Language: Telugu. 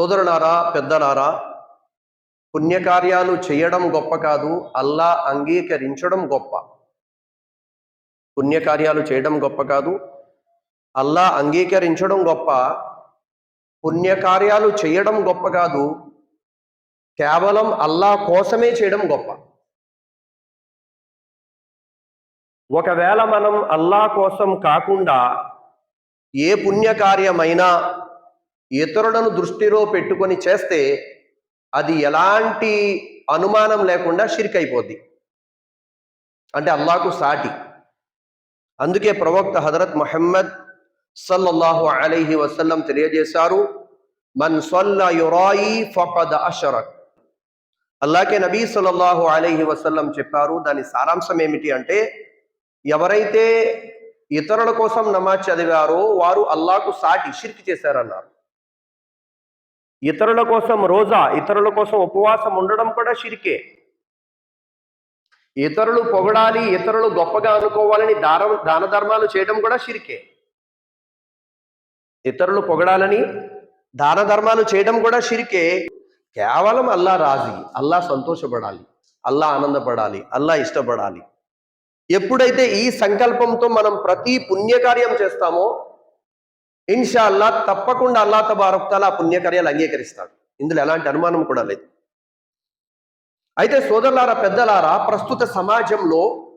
సోదరులారా పెద్దలారా పుణ్యకార్యాలు చేయడం గొప్ప కాదు అల్లా అంగీకరించడం గొప్ప. పుణ్యకార్యాలు చేయడం గొప్ప కాదు అల్లా అంగీకరించడం గొప్ప. పుణ్యకార్యాలు చేయడం గొప్ప కాదు కేవలం అల్లా కోసమే చేయడం గొప్ప. ఒకవేళ మనం అల్లా కోసం కాకుండా ఏ పుణ్యకార్యమైనా ఇతరులను దృష్టిలో పెట్టుకొని చేస్తే అది ఎలాంటి అనుమానం లేకుండా షిరిక్ అయిపోద్ది అంటే అల్లాకు సాటి. అందుకే ప్రవక్త హజరత్ మహమ్మద్ సల్లల్లాహు అలైహి వసల్లం తెలియజేశారు మన్ సల్ల యురాయి ఫకద్ అషరక్. అల్లాకే నబీ సల్లల్లాహు అలైహి వసల్లం చెప్పారు దాని సారాంశం ఏమిటి అంటే ఎవరైతే ఇతరుల కోసం నమాజ్ చదివారో వారు అల్లాకు సాటి షిర్క్ చేశారన్నారు. ఇతరుల కోసం రోజా ఇతరుల కోసం ఉపవాసం ఉండడం కూడా షిరికే. ఇతరులు పొగడాలి ఇతరులు గొప్పగా అనుకోవాలని దారం దాన ధర్మాలు చేయడం కూడా షిరికే. ఇతరులు పొగడాలని దాన ధర్మాలు చేయడం కూడా షిరికే. కేవలం అల్లా రాజీ అల్లా సంతోషపడాలి అల్లా ఆనందపడాలి అల్లా ఇష్టపడాలి. ఎప్పుడైతే ఈ సంకల్పంతో మనం ప్రతి పుణ్యకార్యం చేస్తామో ఇన్షా అల్లా తప్పకుండా అల్లా తబారక్తాల ఆ పుణ్యకార్యాలు అంగీకరిస్తాడు. ఇందులో ఎలాంటి అనుమానం కూడా లేదు. అయితే సోదరులారా పెద్దలారా ప్రస్తుత సమాజంలో